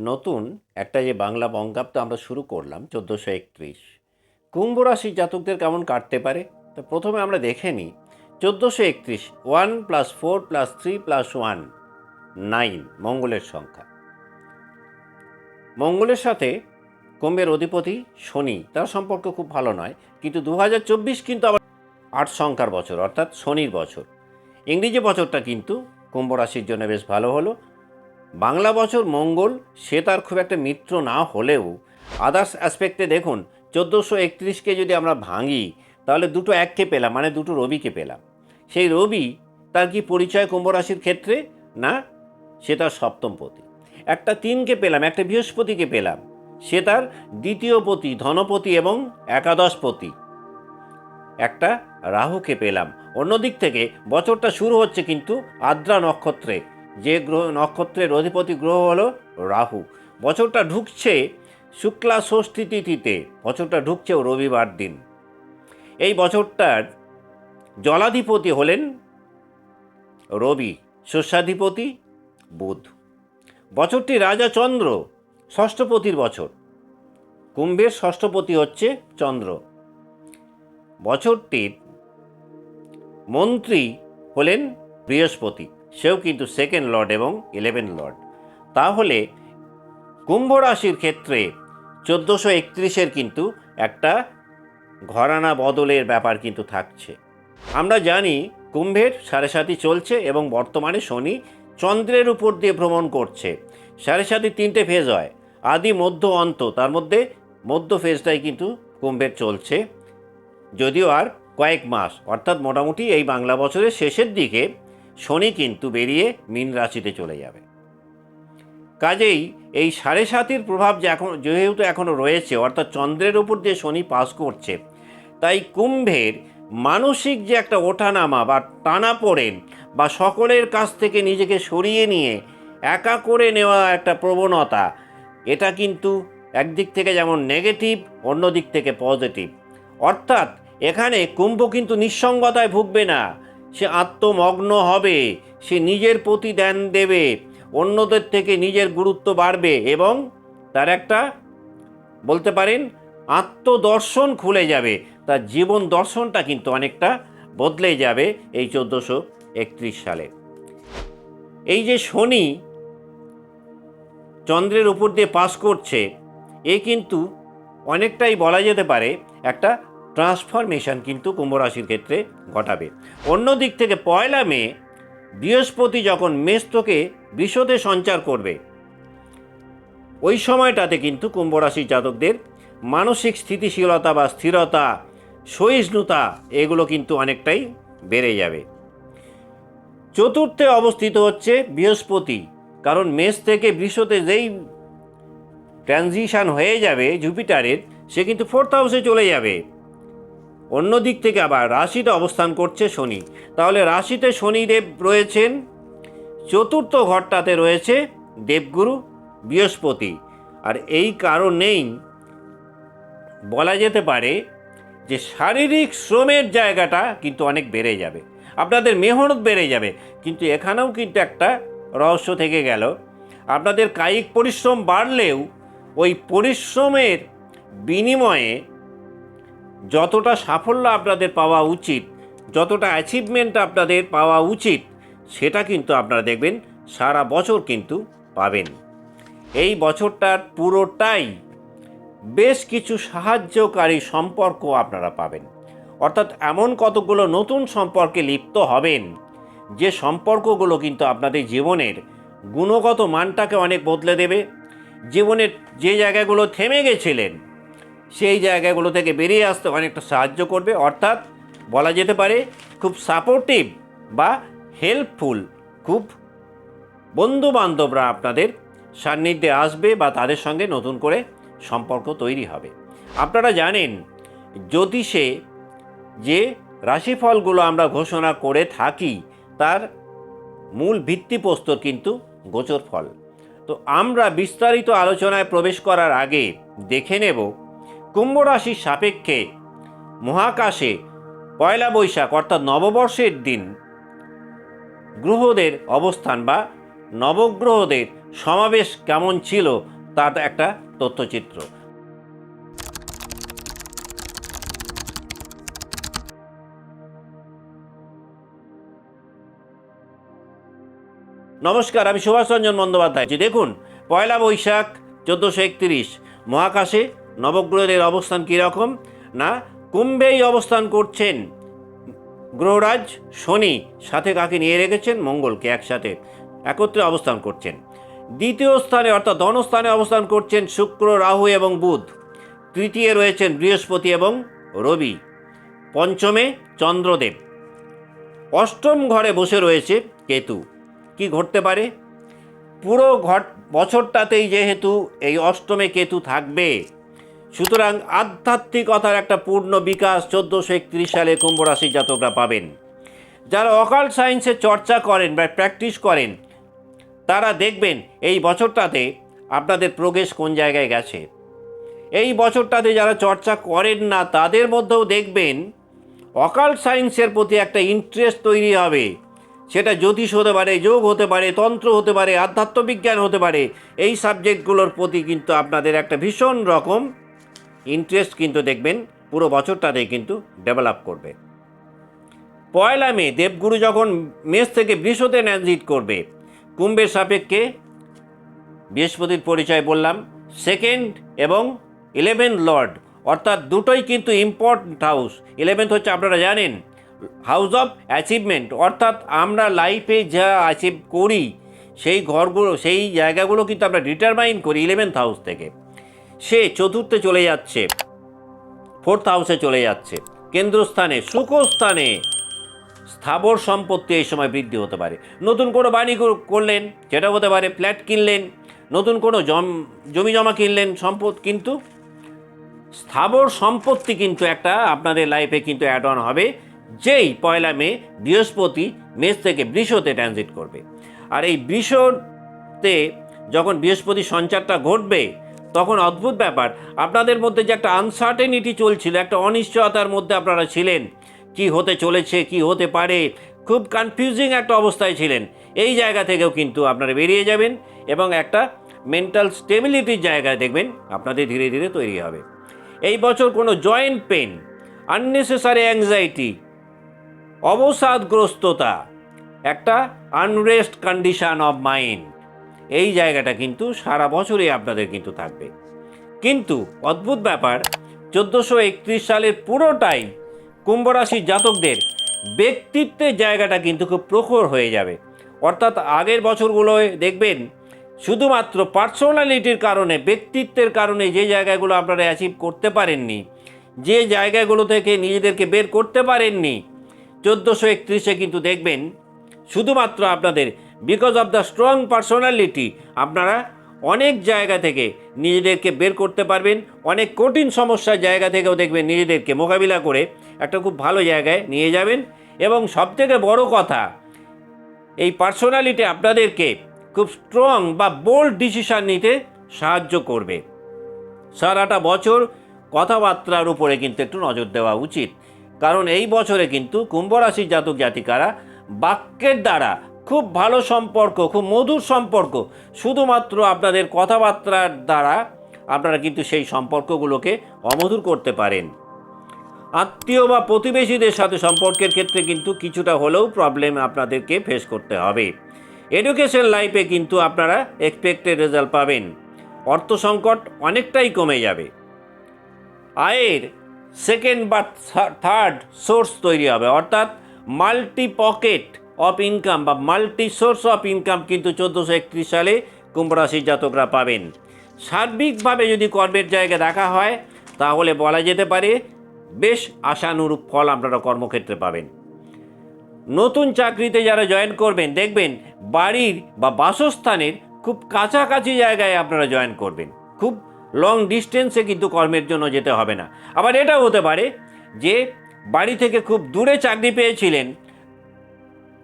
নতুন একটা যে বাংলা বঙ্গাব্দ আমরা শুরু করলাম, চোদ্দোশো একত্রিশ। কুম্ভ রাশির জাতকদের কেমন কাটতে পারে? তো প্রথমে আমরা দেখে নিই, চোদ্দোশো একত্রিশ, one plus four plus three plus one, nine, মঙ্গলের সংখ্যা। মঙ্গলের সাথে কুম্ভের অধিপতি শনি, তার সম্পর্ক খুব ভালো নয়, কিন্তু দু হাজার চব্বিশ কিন্তু আবার আট সংখ্যার বছর, অর্থাৎ শনির বছর। ইংরেজি বছরটা কিন্তু কুম্ভ রাশির জন্য বেশ ভালো হলো বাংলা বছর মঙ্গল, সে তার খুব একটা মিত্র না হলেও আদার্স অ্যাসপেক্টে দেখুন, চোদ্দোশো একত্রিশকে যদি আমরা ভাঙি, তাহলে দুটো এককে পেলাম মানে দুটো রবিকে পেলাম। সেই রবি, তার কি পরিচয় কুম্ভ রাশির ক্ষেত্রে? না, সে তার সপ্তমপতি একটা তিনকে পেলাম, একটা বৃহস্পতিকে পেলাম, সে তার দ্বিতীয় পতি, ধনপতি এবং একাদশপতি একটা রাহুকে পেলাম। অন্যদিক থেকে বছরটা শুরু হচ্ছে কিন্তু আদ্রা নক্ষত্রে। যে গ্রহ নক্ষত্রের অধিপতি গ্রহ হলো রাহু। বছরটা ঢুকছে শুক্লা ষষ্ঠী তিথিতে, বছরটা ঢুকছে রবিবার দিন। এই বছরটার জলাধিপতি হলেন রবি, শস্যাধিপতি বুধ। বছরটি রাজা চন্দ্র, ষষ্ঠপতির বছর। কুম্ভের ষষ্ঠপতি হচ্ছে চন্দ্র। বছরটির মন্ত্রী হলেন বৃহস্পতি। সেও কিন্তু সেকেন্ড লর্ড এবং ইলেভেন লর্ড তাহলে কুম্ভ রাশির ক্ষেত্রে চোদ্দোশো একত্রিশের কিন্তু একটা ঘরানা বদলের ব্যাপার কিন্তু থাকছে। আমরা জানি কুম্ভের সাড়ে সাতি চলছে এবং বর্তমানে শনি চন্দ্রের উপর দিয়ে ভ্রমণ করছে। সাড়ে সাতি তিনটে ফেজ হয়। আদি মধ্য অন্ত, তার মধ্যে মধ্য ফেজটাই কিন্তু কুম্ভের চলছে। যদিও আর কয়েক মাস, অর্থাৎ মোটামুটি এই বাংলা বছরের শেষের দিকে শনি কিন্তু বেরিয়ে মীন রাশিতে চলে যাবে। কাজেই এই সাড়ে সাতির প্রভাব যে এখন, যেহেতু এখনও রয়েছে, অর্থাৎ চন্দ্রের উপর দিয়ে শনি পাস করছে, তাই কুম্ভের মানসিক যে একটা ওঠানামা বা টানা পড়েন বা সকলের কাছ থেকে নিজেকে সরিয়ে নিয়ে একা করে নেওয়া একটা প্রবণতা, এটা কিন্তু একদিক থেকে যেমন নেগেটিভ অন্য দিক থেকে পজিটিভ অর্থাৎ এখানে কুম্ভ কিন্তু নিঃসঙ্গতায় ভুগবে না। সে আত্মমগ্ন হবে, সে নিজের প্রতি ধ্যান দেবে, অন্যদের থেকে নিজের গুরুত্ব বাড়বে এবং তার একটা, বলতে পারেন, আত্মদর্শন খুলে যাবে। তার জীবন দর্শনটা কিন্তু অনেকটা বদলে যাবে এই চোদ্দোশো একত্রিশ সালে। এই যে শনি চন্দ্রের উপর দিয়ে পাস করছে, এ কিন্তু অনেকটাই বলা যেতে পারে একটা ট্রান্সফরমেশন কিন্তু কুম্ভ রাশির ক্ষেত্রে ঘটাবে। অন্য দিক থেকে পয়লা মে, বৃহস্পতি যখন মেস্তকে বিশদে সঞ্চার করবে, ওই সময়টাতে কিন্তু কুম্ভ রাশির জাতকদের মানসিক স্থিতিশীলতা বা স্থিরতা, সহিষ্ণুতা এগুলো কিন্তু অনেকটাই বেড়ে যাবে। চতুর্থে অবস্থিত হচ্ছে বৃহস্পতি, কারণ মেষ থেকে বৃষতে যেই ট্রানজিশান হয়ে যাবে, জুপিটারের, সে কিন্তু ফোর্থ হাউসে চলে যাবে। অন্য দিক থেকে আবার রাশিতে অবস্থান করছে শনি। তাহলে রাশিতে শনিদেব রয়েছেন, চতুর্থ ঘরটাতে রয়েছে দেবগুরু বৃহস্পতি। আর এই কারণেই বলা যেতে পারে যে শারীরিক শ্রমের জায়গাটা কিন্তু অনেক বেড়ে যাবে। আপনাদের মেহনত বেড়ে যাবে, কিন্তু এখানেও কিন্তু একটা রহস্য থেকে গেল। আপনাদের কায়িক পরিশ্রম বাড়লেও ওই পরিশ্রমের বিনিময়ে যতটা সাফল্য আপনাদের পাওয়া উচিত, যতটা অ্যাচিভমেন্ট আপনাদের পাওয়া উচিত, সেটা কিন্তু আপনারা দেখবেন, সারা বছর কিন্তু পাবেন। এই বছরটার পুরোটাই বেশ কিছু সাহায্যকারী সম্পর্ক আপনারা পাবেন। অর্থাৎ এমন কতগুলো নতুন সম্পর্কে লিপ্ত হবেন, যে সম্পর্কগুলো কিন্তু আপনাদের জীবনের গুণগত মানটাকে অনেক বদলে দেবে, জীবনের যে জায়গাগুলো থেমে গেছিলেন সেই জায়গাগুলো থেকে বেরিয়ে আসতে অনেকটা সাহায্য করবে। অর্থাৎ বলা যেতে পারে খুব সাপোর্টিভ বা হেল্পফুল খুব বন্ধু বান্ধবরা আপনাদের সান্নিধ্যে আসবে বা তাদের সঙ্গে নতুন করে সম্পর্ক তৈরি হবে। আপনারা জানেন, জ্যোতিষে যে রাশিফলগুলো আমরা ঘোষণা করে থাকি, তার মূল ভিত্তিপ্রস্তর কিন্তু গোচর ফল তো আমরা বিস্তারিত আলোচনায় প্রবেশ করার আগে দেখে নেব কুম্ভ রাশির সাপেক্ষে মহাকাশে পয়লা বৈশাখ অর্থাৎ নববর্ষের দিন গ্রহদের অবস্থান বা নবগ্রহদের সমাবেশ কেমন ছিল তার একটা তথ্যচিত্র। নমস্কার, আমি সুভাষ রঞ্জন বন্দ্যোপাধ্যায়। দেখুন, পয়লা বৈশাখ চোদ্দোশো একত্রিশ, মহাকাশে নবগ্রহের অবস্থান কীরকম? না, কুম্ভেই অবস্থান করছেন। গ্রহরাজ শনি, সাথে কাকে নিয়ে রেখেছেন? মঙ্গলকে একসাথে একত্রে অবস্থান করছেন। দ্বিতীয় স্থানে অর্থাৎ ধনস্থানে অবস্থান করছেন শুক্র, রাহু এবং বুধ। তৃতীয় রয়েছেন বৃহস্পতি এবং রবি। পঞ্চমে চন্দ্রদেব। অষ্টম ঘরে বসে রয়েছে কেতু। কি ঘটতে পারে? পুরো ঘট বছরটাতেই যেহেতু এই অষ্টমে কেতু থাকবে সুতরাং আধ্যাত্মিকতার একটা পূর্ণ বিকাশ চোদ্দোশো একত্রিশ সালে কুম্ভ রাশির জাতকরা পাবেন। যারা অকাল সায়েন্সে চর্চা করেন বা প্র্যাকটিস করেন, তারা দেখবেন এই বছরটাতে আপনাদের প্রোগ্রেস কোন জায়গায় গেছে। এই বছরটাতে যারা চর্চা করেন না, তাদের মধ্যেও দেখবেন অকাল সায়েন্সের প্রতি একটা ইন্টারেস্ট তৈরি হবে। সেটা জ্যোতিষ হতে পারে, যোগ হতে পারে, তন্ত্র হতে পারে আধ্যাত্মবিজ্ঞান হতে পারে, এই সাবজেক্টগুলোর প্রতি কিন্তু আপনাদের একটা ভীষণ রকম ইন্টারেস্ট কিন্তু দেখবেন, পুরো বছরটাতে কিন্তু ডেভেলপ করবে। পয়লা মে, দেবগুরু যখন মেষ থেকে বৃষতে ট্রানজিট করবে, কুম্ভের সাপেক্ষে বৃহস্পতির পরিচয় বললাম সেকেন্ড এবং ইলেভেন লর্ড অর্থাৎ দুটোই কিন্তু ইম্পর্ট্যান্ট হাউস ইলেভেন্থ হচ্ছে আপনারা জানেন হাউস অফ অ্যাচিভমেন্ট অর্থাৎ আমরা লাইফে যা অ্যাচিভ করি, সেই ঘরগুলো, সেই জায়গাগুলো কিন্তু আমরা ডিটারমাইন করি ইলেভেন্থ হাউস থেকে। সে চতুর্থে চলে যাচ্ছে। ফোর্থ হাউসে চলে যাচ্ছে। কেন্দ্রস্থানে, সুখস্থানে স্থাবর সম্পত্তি এই সময় বৃদ্ধি হতে পারে। নতুন কোনো বাণী করলেন সেটা হতে পারে ফ্ল্যাট কিনলেন, নতুন কোনো জম জমি জমা কিনলেন, সম্পদ কিন্তু স্থাবর সম্পত্তি কিন্তু একটা আপনাদের লাইফে কিন্তু অ্যাড অন হবে, যেই পয়লা মে, বৃহস্পতি মেষ থেকে বৃষতে ট্রানজিট করবে। আর এই বৃষতে যখন বৃহস্পতি সঞ্চারটা ঘটবে তখন অদ্ভুত ব্যাপার। আপনাদের মধ্যে যে একটা আনসার্টেনিটি চলছিল, একটা অনিশ্চয়তার মধ্যে আপনারা ছিলেন। কি হতে চলেছে, কি হতে পারে, খুব কনফিউজিং একটা অবস্থায় ছিলেন। এই জায়গা থেকেও কিন্তু আপনারা বেরিয়ে যাবেন এবং একটা মেন্টাল স্টেবিলিটির জায়গায় দেখবেন আপনাদের ধীরে ধীরে তৈরি হবে। এই বছর কোনো জয়েন্ট পেন আননেসেসারি অ্যাংজাইটি অবসাদগ্রস্ততা, একটা আনরেস্ট কন্ডিশন অফ মাইন্ড এই জায়গাটা কিন্তু সারা বছরই আপনাদের কিন্তু থাকবে। কিন্তু অদ্ভুত ব্যাপার, চোদ্দোশো একত্রিশ সালের পুরোটাই কুম্ভ রাশির জাতকদের ব্যক্তিত্বের জায়গাটা কিন্তু খুব প্রখর হয়ে যাবে। অর্থাৎ আগের বছরগুলোয় দেখবেন, শুধুমাত্র পার্সোনালিটির কারণে, ব্যক্তিত্বের কারণে যে জায়গাগুলো আপনারা অ্যাচিভ করতে পারেননি, যে জায়গাগুলো থেকে নিজেদেরকে বের করতে পারেননি, চোদ্দোশো একত্রিশে কিন্তু দেখবেন, শুধুমাত্র আপনাদের because of the strong personality আপনারা অনেক জায়গা থেকে নিজেদেরকে বের করতে পারবেন, অনেক কঠিন সমস্যার জায়গা থেকেও দেখবেন নিজেদেরকে মোকাবিলা করে একটা খুব ভালো জায়গায় নিয়ে যাবেন। এবং সবথেকে বড় কথা, এই পার্সোনালিটি আপনাদেরকে খুব স্ট্রং বা বোল্ড ডিসিশন নিতে সাহায্য করবে। সারাটা বছর কথাবার্তার উপরে কিন্তু একটু নজর দেওয়া উচিত। কারণ এই বছরে কিন্তু কুম্ভ রাশির জাতক জাতিকারা বাক্যের দ্বারা খুব ভালো সম্পর্ক, খুব মধুর সম্পর্ক। শুধুমাত্র আপনাদের কথাবার্তার দ্বারা আপনারা কিন্তু সেই সম্পর্কগুলোকে অমধুর করতে পারেন। আত্মীয় বা প্রতিবেশীদের সাথে সম্পর্কের ক্ষেত্রে কিন্তু কিছুটা হলেও প্রবলেম আপনাদেরকে ফেস করতে হবে। এডুকেশন লাইফে কিন্তু আপনারা এক্সপেক্টেড রেজাল্ট পাবেন। অর্থ সংকট অনেকটাই কমে যাবে। আয়ের সেকেন্ড বা থার্ড সোর্স তৈরি হবে, অর্থাৎ মাল্টি পকেট অফ ইনকাম বা মাল্টি সোর্স অফ ইনকাম কিন্তু চোদ্দোশো একত্রিশ সালে কুম্ভ রাশির জাতকরা পাবেন। সার্বিকভাবে যদি কর্মের জায়গা দেখা হয়, তাহলে বলা যেতে পারে বেশ আশানুরূপ ফল আপনারা কর্মক্ষেত্রে পাবেন। নতুন চাকরিতে যারা জয়েন করবেন, দেখবেন বাড়ির বা বাসস্থানের খুব কাছাকাছি জায়গায় আপনারা জয়েন করবেন। খুব লং ডিস্টেন্সে কিন্তু কর্মের জন্য যেতে হবে না। আবার এটাও হতে পারে যে বাড়ি থেকে খুব দূরে চাকরি পেয়েছিলেন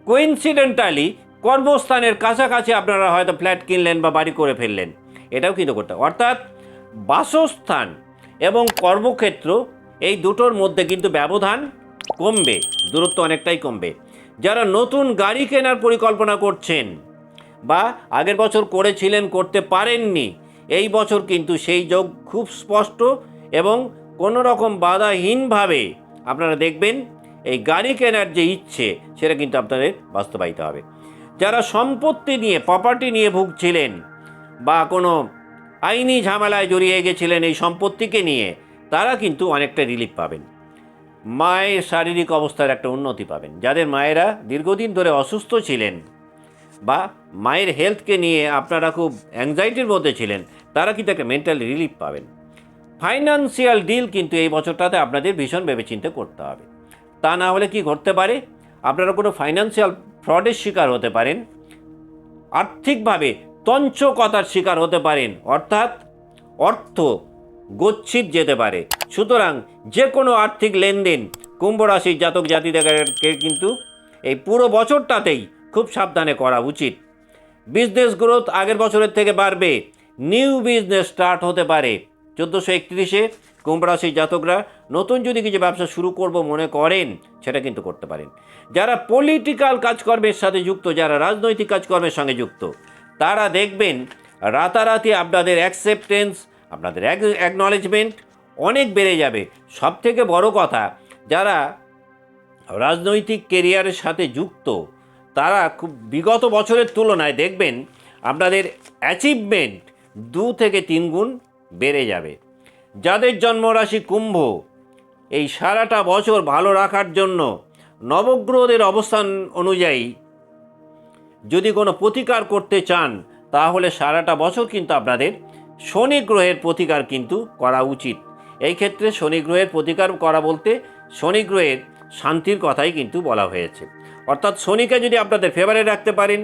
কোইন্সিডেন্টালি কর্মস্থানের কাছাকাছি আপনারা হয়তো ফ্ল্যাট কিনলেন বা বাড়ি করে ফেললেন এটাও কিন্তু করতে। অর্থাৎ বাসস্থান এবং কর্মক্ষেত্র এই দুটোর মধ্যে কিন্তু ব্যবধান কমবে, দূরত্ব অনেকটাই কমবে যারা নতুন গাড়ি কেনার পরিকল্পনা করছেন বা আগের বছর করেছিলেন, করতে পারেননি, এই বছর কিন্তু সেই যোগ খুব স্পষ্ট এবং কোনো রকম বাধাহীনভাবে আপনারা দেখবেন এই গাড়ি কেনার যে ইচ্ছে, সেটা কিন্তু আপনাদের বাস্তবায়িত হবে। যারা সম্পত্তি নিয়ে প্রপার্টি নিয়ে ভুগছিলেন বা কোনো আইনি ঝামেলায় জড়িয়ে গেছিলেন এই সম্পত্তিকে নিয়ে, তারা কিন্তু অনেকটা রিলিফ পাবেন। মায়ের শারীরিক অবস্থার একটা উন্নতি পাবেন। যাদের মায়েরা দীর্ঘদিন ধরে অসুস্থ ছিলেন বা মায়ের হেলথকে নিয়ে আপনারা খুব অ্যাংজাইটির মধ্যে ছিলেন, তারা কিন্তু একটা মেন্টাল রিলিফ পাবেন। ফাইন্যান্সিয়াল ডিল কিন্তু এই বছরটাতে আপনাদের ভীষণ ভেবেচিন্তে করতে হবে। তা না হলে কি ঘটতে পারে? আপনারা কোনো ফাইন্যান্সিয়াল ফ্রডের শিকার হতে পারেন। আর্থিকভাবে তঞ্চকতার শিকার হতে পারেন। অর্থাৎ অর্থ গচ্ছিত যেতে পারে। সুতরাং যে কোনো আর্থিক লেনদেন কুম্ভ রাশির জাতক জাতিদেরকে কিন্তু এই পুরো বছরটাতেই খুব সাবধানে করা উচিত। বিজনেস গ্রোথ আগের বছরের থেকে বাড়বে। নিউ বিজনেস স্টার্ট হতে পারে। চোদ্দোশো একত্রিশে কুম্ভ রাশির জাতকরা নতুন যদি কিছু ব্যবসা শুরু করব মনে করেন, সেটা কিন্তু করতে পারেন। যারা পলিটিক্যাল কাজকর্মের সাথে যুক্ত, যারা রাজনৈতিক কাজকর্মের সঙ্গে যুক্ত, তারা দেখবেন রাতারাতি আপনাদের অ্যাকসেপ্টেন্স আপনাদের অ্যাকনলেজমেন্ট অনেক বেড়ে যাবে। সব থেকে বড় কথা, যারা রাজনৈতিক কেরিয়ারের সাথে যুক্ত, তারা খুব বিগত বছরের তুলনায় দেখবেন, আপনাদের অ্যাচিভমেন্ট দু থেকে তিন গুণ বেড়ে যাবে। যাদের জন্মরাশি কুম্ভ, এই সারাটা বছর ভালো রাখার জন্য নবগ্রহদের অবস্থান অনুযায়ী যদি কোনো প্রতিকার করতে চান, তাহলে সারাটা বছর কিন্তু আপনাদের শনি গ্রহের প্রতিকার কিন্তু করা উচিত। এই ক্ষেত্রে শনি গ্রহের প্রতিকার করা বলতে শনি গ্রহের শান্তির কথাই কিন্তু বলা হয়েছে। অর্থাৎ শনিকে যদি আপনাদের ফেভারে রাখতে পারেন,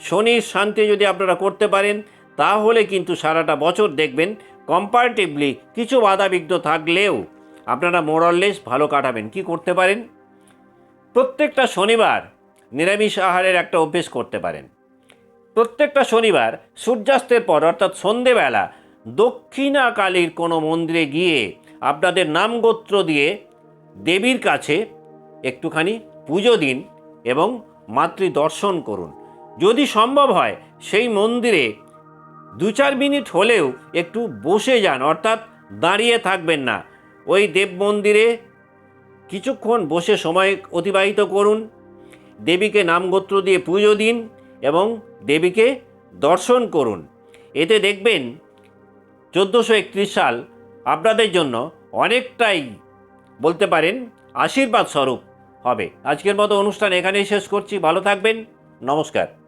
শনির শান্তি যদি আপনারা করতে পারেন, তাহলে কিন্তু সারাটা বছর দেখবেন কম্পারেটিভলি কিছু বাধাবিঘ্ন থাকলেও আপনারা মোরললেস ভালো কাটাবেন। কি করতে পারেন? প্রত্যেকটা শনিবার নিরামিষ আহারের একটা অভ্যেস করতে পারেন। প্রত্যেকটা শনিবার সূর্যাস্তের পর, অর্থাৎ সন্ধেবেলা দক্ষিণা কালীর কোনো মন্দিরে গিয়ে আপনাদের নামগোত্র দিয়ে দেবীর কাছে একটুখানি পুজো দিন এবং মাতৃ দর্শন করুন। যদি সম্ভব হয়, সেই মন্দিরে দু চার মিনিট হলেও একটু বসে যান, অর্থাৎ দাঁড়িয়ে থাকবেন না। ওই দেব মন্দিরে কিছুক্ষণ বসে সময় অতিবাহিত করুন। দেবীকে নামগোত্র দিয়ে পুজো দিন এবং দেবীকে দর্শন করুন। এতে দেখবেন চোদ্দোশো একত্রিশ সাল আপনাদের জন্য অনেকটাই বলতে পারেন আশীর্বাদ স্বরূপ হবে। আজকের মতো অনুষ্ঠান এখানেই শেষ করছি। ভালো থাকবেন। নমস্কার।